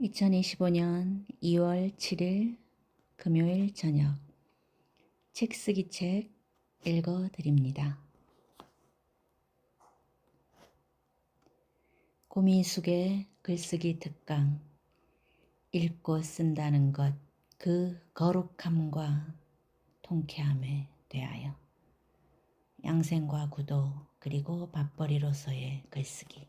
2025년 2월 7일 금요일 저녁. 책 쓰기 책 읽어 드립니다. 고미숙의 글쓰기 특강. 읽고 쓴다는 것 그 거룩함과 통쾌함에 대하여 양생과 구도 그리고 밥벌이로서의 글쓰기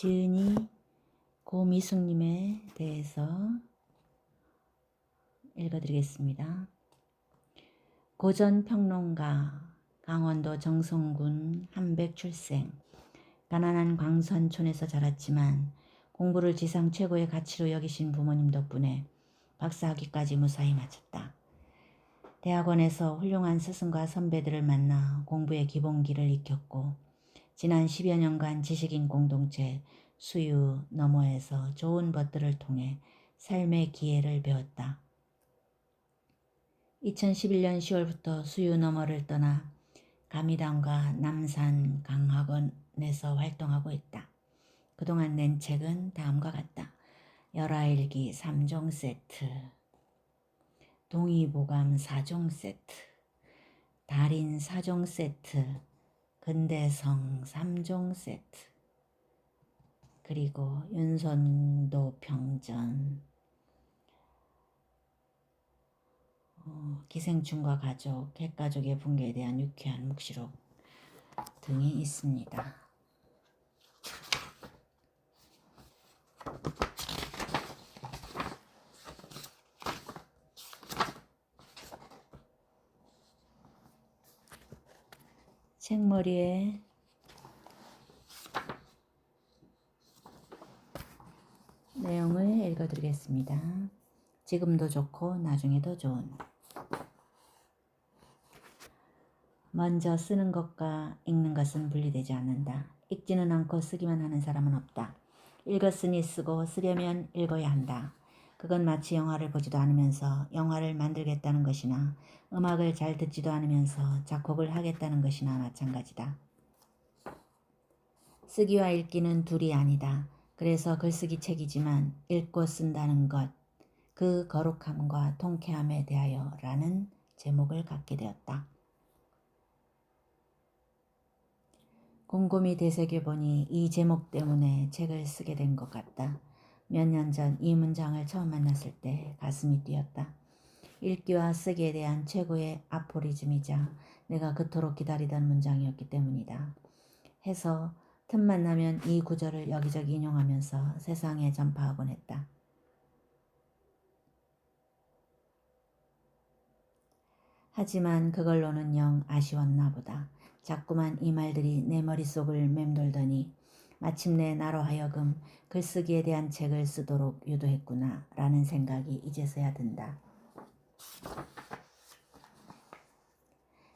지은이 고미숙님에 대해서 읽어드리겠습니다. 고전 평론가 강원도 정성군 한백 출생 가난한 광산촌에서 자랐지만 공부를 지상 최고의 가치로 여기신 부모님 덕분에 박사학위까지 무사히 마쳤다. 대학원에서 훌륭한 스승과 선배들을 만나 공부의 기본기를 익혔고 지난 10여 년간 지식인 공동체 수유 너머에서 좋은 것들을 통해 삶의 기회를 배웠다. 2011년 10월부터 수유 너머를 떠나 가미당과 남산 강학원에서 활동하고 있다. 그동안 낸 책은 다음과 같다. 열아일기 3종 세트, 동의보감 4종 세트, 달인 4종 세트, 근대성 3종 세트, 그리고 윤선도 평전, 어, 기생충과 가족, 핵가족의 붕괴에 대한 유쾌한 묵시록 등이 있습니다. 책 머리에 내용을 읽어드리겠습니다. 지금도 좋고 나중에도 좋은 먼저 쓰는 것과 읽는 것은 분리되지 않는다. 읽지는 않고 쓰기만 하는 사람은 없다. 읽었으니 쓰고 쓰려면 읽어야 한다. 그건 마치 영화를 보지도 않으면서 영화를 만들겠다는 것이나 음악을 잘 듣지도 않으면서 작곡을 하겠다는 것이나 마찬가지다. 쓰기와 읽기는 둘이 아니다. 그래서 글쓰기 책이지만 읽고 쓴다는 것, 그 거룩함과 통쾌함에 대하여 라는 제목을 갖게 되었다. 곰곰이 되새겨보니 이 제목 때문에 책을 쓰게 된 것 같다. 몇 년 전 이 문장을 처음 만났을 때 가슴이 뛰었다. 읽기와 쓰기에 대한 최고의 아포리즘이자 내가 그토록 기다리던 문장이었기 때문이다. 해서 틈만 나면 이 구절을 여기저기 인용하면서 세상에 전파하곤 했다. 하지만 그걸로는 영 아쉬웠나 보다. 자꾸만 이 말들이 내 머릿속을 맴돌더니 마침내 나로 하여금 글쓰기에 대한 책을 쓰도록 유도했구나 라는 생각이 이제서야 든다.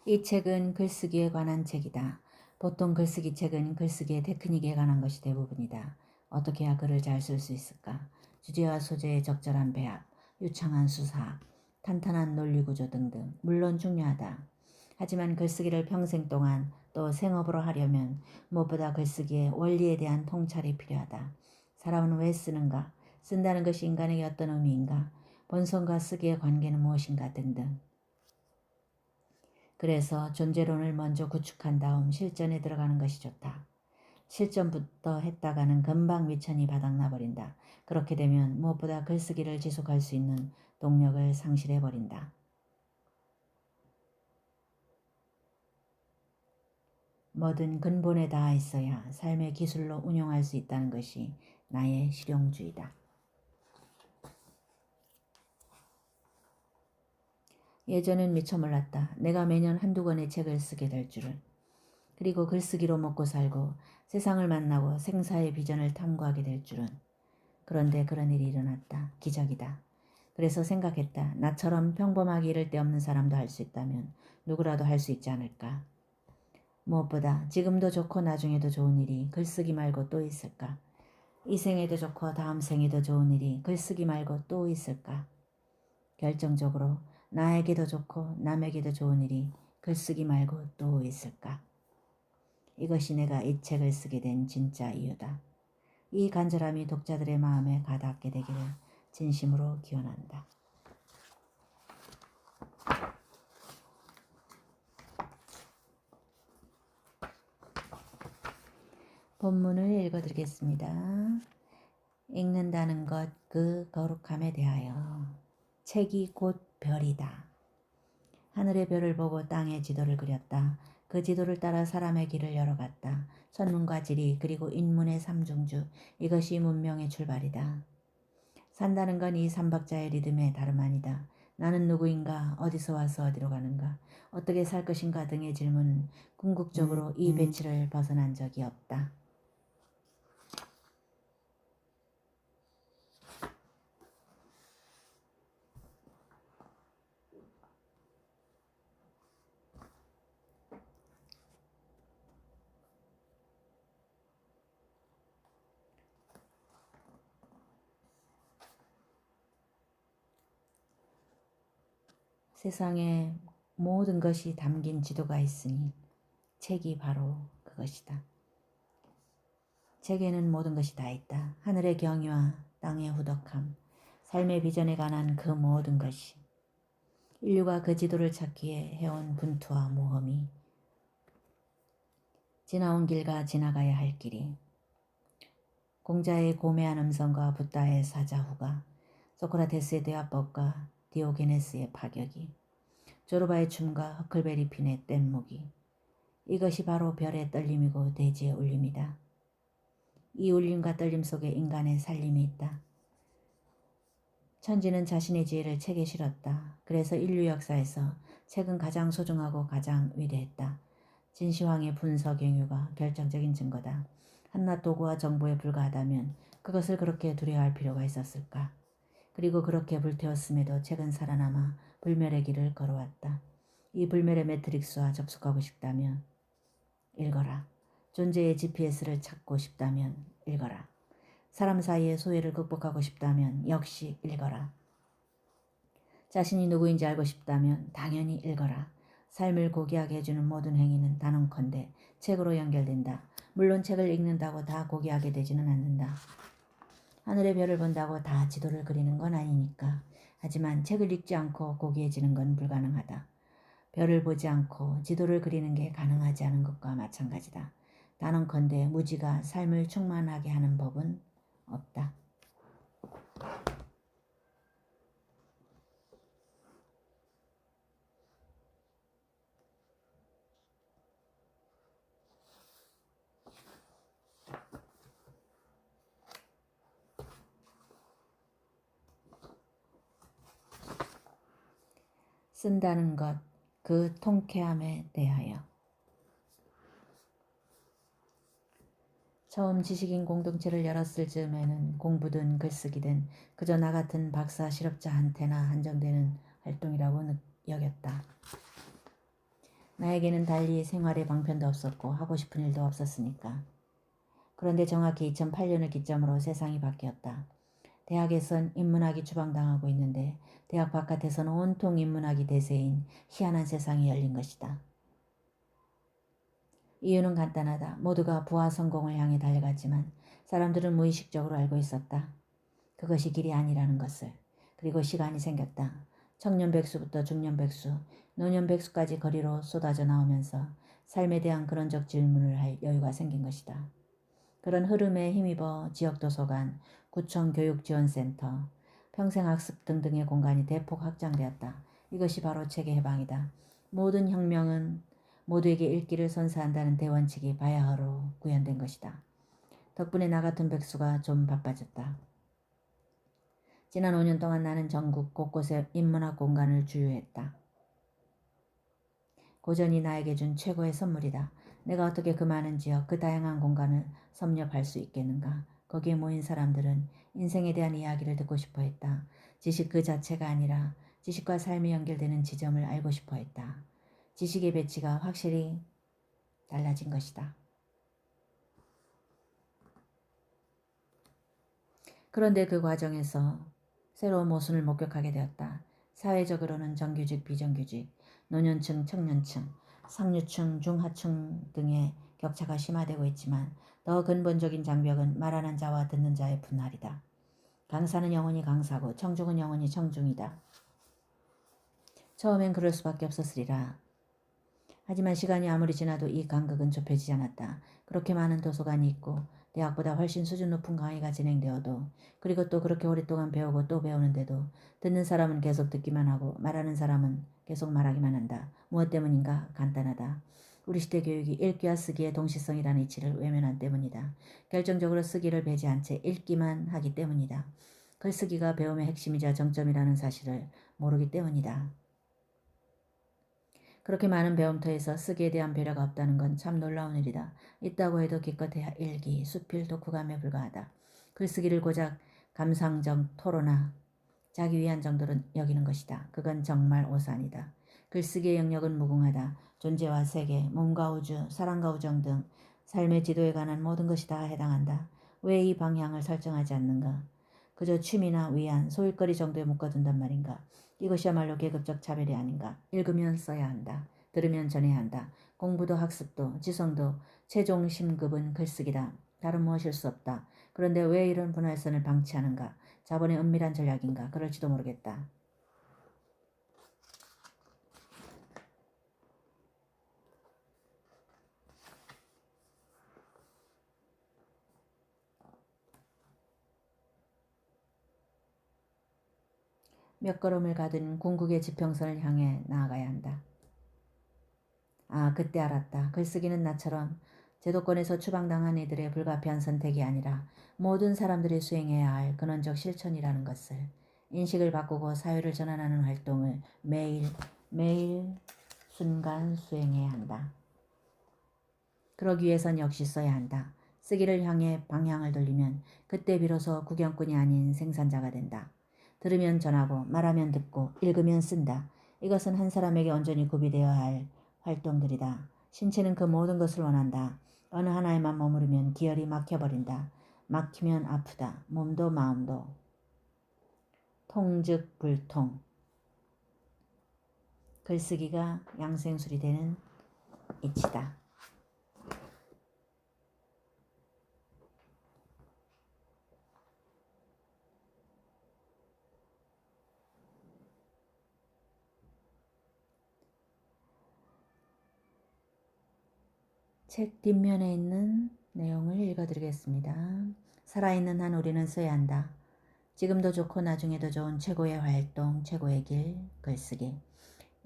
이 책은 글쓰기에 관한 책이다. 보통 글쓰기 책은 글쓰기의 테크닉에 관한 것이 대부분이다. 어떻게 해야 글을 잘 쓸 수 있을까? 주제와 소재의 적절한 배합, 유창한 수사, 탄탄한 논리 구조 등등 물론 중요하다. 하지만 글쓰기를 평생 동안 또 생업으로 하려면 무엇보다 글쓰기의 원리에 대한 통찰이 필요하다. 사람은 왜 쓰는가? 쓴다는 것이 인간에게 어떤 의미인가? 본성과 쓰기의 관계는 무엇인가? 등등. 그래서 존재론을 먼저 구축한 다음 실전에 들어가는 것이 좋다. 실전부터 했다가는 금방 미천이 바닥나 버린다. 그렇게 되면 무엇보다 글쓰기를 지속할 수 있는 동력을 상실해 버린다. 뭐든 근본에 닿아 있어야 삶의 기술로 운용할 수 있다는 것이 나의 실용주의다. 예전엔 미처 몰랐다. 내가 매년 한두 권의 책을 쓰게 될 줄은. 그리고 글쓰기로 먹고 살고 세상을 만나고 생사의 비전을 탐구하게 될 줄은. 그런데 그런 일이 일어났다. 기적이다. 그래서 생각했다. 나처럼 평범하게 이를 데 없는 사람도 할 수 있다면 누구라도 할 수 있지 않을까. 무엇보다 지금도 좋고 나중에도 좋은 일이 글쓰기 말고 또 있을까? 이 생에도 좋고 다음 생에도 좋은 일이 글쓰기 말고 또 있을까? 결정적으로 나에게도 좋고 남에게도 좋은 일이 글쓰기 말고 또 있을까? 이것이 내가 이 책을 쓰게 된 진짜 이유다. 이 간절함이 독자들의 마음에 가닿게 되기를 진심으로 기원한다. 본문을 읽어드리겠습니다. 읽는다는 것 그 거룩함에 대하여 책이 곧 별이다. 하늘의 별을 보고 땅의 지도를 그렸다. 그 지도를 따라 사람의 길을 열어갔다. 선문과 지리 그리고 인문의 삼중주 이것이 문명의 출발이다. 산다는 건 이 삼박자의 리듬의 다름 아니다. 나는 누구인가? 어디서 와서 어디로 가는가? 어떻게 살 것인가 등의 질문은 궁극적으로 이 배치를 벗어난 적이 없다. 세상에 모든 것이 담긴 지도가 있으니 책이 바로 그것이다. 책에는 모든 것이 다 있다. 하늘의 경위와 땅의 후덕함, 삶의 비전에 관한 그 모든 것이 인류가 그 지도를 찾기에 해온 분투와 모험이 지나온 길과 지나가야 할 길이 공자의 고매한 음성과 붓다의 사자후가 소크라테스의 대화법과 디오게네스의 파격이 조르바의 춤과 허클베리 핀의 뗏목이 이것이 바로 별의 떨림이고 대지의 울림이다. 이 울림과 떨림 속에 인간의 살림이 있다. 천지는 자신의 지혜를 책에 실었다. 그래서 인류 역사에서 책은 가장 소중하고 가장 위대했다. 진시황의 분서 경유가 결정적인 증거다. 한낱 도구와 정보에 불과하다면 그것을 그렇게 두려워할 필요가 있었을까? 그리고 그렇게 불태웠음에도 책은 살아남아 불멸의 길을 걸어왔다. 이 불멸의 매트릭스와 접속하고 싶다면 읽어라. 존재의 GPS를 찾고 싶다면 읽어라. 사람 사이의 소외를 극복하고 싶다면 역시 읽어라. 자신이 누구인지 알고 싶다면 당연히 읽어라. 삶을 고귀하게 해주는 모든 행위는 단언컨대 책으로 연결된다. 물론 책을 읽는다고 다 고귀하게 되지는 않는다. 하늘의 별을 본다고 다 지도를 그리는 건 아니니까. 하지만 책을 읽지 않고 고귀해지는 건 불가능하다. 별을 보지 않고 지도를 그리는 게 가능하지 않은 것과 마찬가지다. 단언컨대 무지가 삶을 충만하게 하는 법은 없다. 쓴다는 것, 그 통쾌함에 대하여. 처음 지식인 공동체를 열었을 즈음에는 공부든 글쓰기든 그저 나 같은 박사 실업자한테나 한정되는 활동이라고 여겼다. 나에게는 달리 생활의 방편도 없었고 하고 싶은 일도 없었으니까. 그런데 정확히 2008년을 기점으로 세상이 바뀌었다. 대학에선 인문학이 추방당하고 있는데 대학 바깥에서는 온통 인문학이 대세인 희한한 세상이 열린 것이다. 이유는 간단하다. 모두가 부와 성공을 향해 달려갔지만 사람들은 무의식적으로 알고 있었다. 그것이 길이 아니라는 것을. 그리고 시간이 생겼다. 청년 백수부터 중년 백수, 노년 백수까지 거리로 쏟아져 나오면서 삶에 대한 그런적 질문을 할 여유가 생긴 것이다. 그런 흐름에 힘입어 지역 도서관, 구청 교육지원센터, 평생학습 등등의 공간이 대폭 확장되었다. 이것이 바로 책의 해방이다. 모든 혁명은 모두에게 읽기를 선사한다는 대원칙이 바야흐로 구현된 것이다. 덕분에 나 같은 백수가 좀 바빠졌다. 지난 5년 동안 나는 전국 곳곳에 인문학 공간을 주유했다. 고전이 나에게 준 최고의 선물이다. 내가 어떻게 그 많은 지역, 그 다양한 공간을 섭렵할 수 있겠는가? 거기에 모인 사람들은 인생에 대한 이야기를 듣고 싶어 했다. 지식 그 자체가 아니라 지식과 삶이 연결되는 지점을 알고 싶어 했다. 지식의 배치가 확실히 달라진 것이다. 그런데 그 과정에서 새로운 모순을 목격하게 되었다. 사회적으로는 정규직, 비정규직, 노년층, 청년층, 상류층, 중하층 등의 격차가 심화되고 있지만 더 근본적인 장벽은 말하는 자와 듣는 자의 분할이다. 강사는 영원히 강사고 청중은 영원히 청중이다. 처음엔 그럴 수밖에 없었으리라. 하지만 시간이 아무리 지나도 이 간극은 좁혀지지 않았다. 그렇게 많은 도서관이 있고 대학보다 훨씬 수준 높은 강의가 진행되어도 그리고 또 그렇게 오랫동안 배우고 또 배우는데도 듣는 사람은 계속 듣기만 하고 말하는 사람은 계속 말하기만 한다. 무엇 때문인가? 간단하다. 우리 시대 교육이 읽기와 쓰기의 동시성이라는 이치를 외면한 때문이다. 결정적으로 쓰기를 배제한 채 읽기만 하기 때문이다. 글쓰기가 배움의 핵심이자 정점이라는 사실을 모르기 때문이다. 그렇게 많은 배움터에서 쓰기에 대한 배려가 없다는 건 참 놀라운 일이다. 있다고 해도 기껏해야 일기, 수필, 독후감에 불과하다. 글쓰기를 고작 감상적 토로나 자기 위한 정도로 여기는 것이다. 그건 정말 오산이다. 글쓰기의 영역은 무궁하다. 존재와 세계, 몸과 우주, 사랑과 우정 등 삶의 지도에 관한 모든 것이 다 해당한다. 왜 이 방향을 설정하지 않는가? 그저 취미나 위안, 소일거리 정도에 묶어둔단 말인가? 이것이야말로 계급적 차별이 아닌가? 읽으면 써야 한다. 들으면 전해야 한다. 공부도 학습도 지성도 최종 심급은 글쓰기다. 다른 무엇일 수 없다. 그런데 왜 이런 분할선을 방치하는가? 자본의 은밀한 전략인가? 그럴지도 모르겠다. 몇 걸음을 가든 궁극의 지평선을 향해 나아가야 한다. 아, 그때 알았다. 글쓰기는 나처럼 제도권에서 추방당한 이들의 불가피한 선택이 아니라 모든 사람들이 수행해야 할 근원적 실천이라는 것을 인식을 바꾸고 사회를 전환하는 활동을 매일 매일 순간 수행해야 한다. 그러기 위해선 역시 써야 한다. 쓰기를 향해 방향을 돌리면 그때 비로소 구경꾼이 아닌 생산자가 된다. 들으면 전하고 말하면 듣고 읽으면 쓴다. 이것은 한 사람에게 온전히 구비되어야 할 활동들이다. 신체는 그 모든 것을 원한다. 어느 하나에만 머무르면 기혈이 막혀버린다. 막히면 아프다. 몸도 마음도. 통즉 불통. 글쓰기가 양생술이 되는 이치다. 책 뒷면에 있는 내용을 읽어드리겠습니다. 살아있는 한 우리는 써야 한다. 지금도 좋고 나중에도 좋은 최고의 활동, 최고의 길, 글쓰기.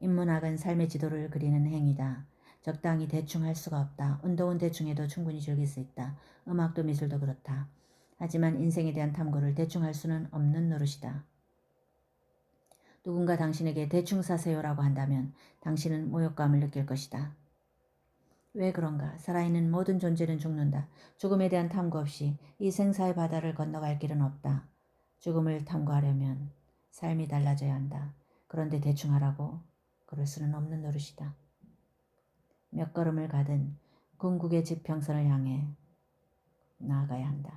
인문학은 삶의 지도를 그리는 행위다. 적당히 대충 할 수가 없다. 운동은 대충 해도 충분히 즐길 수 있다. 음악도 미술도 그렇다. 하지만 인생에 대한 탐구를 대충 할 수는 없는 노릇이다. 누군가 당신에게 대충 사세요라고 한다면 당신은 모욕감을 느낄 것이다. 왜 그런가? 살아있는 모든 존재는 죽는다. 죽음에 대한 탐구 없이 이 생사의 바다를 건너갈 길은 없다. 죽음을 탐구하려면 삶이 달라져야 한다. 그런데 대충 하라고? 그럴 수는 없는 노릇이다. 몇 걸음을 가든 궁극의 지평선을 향해 나아가야 한다.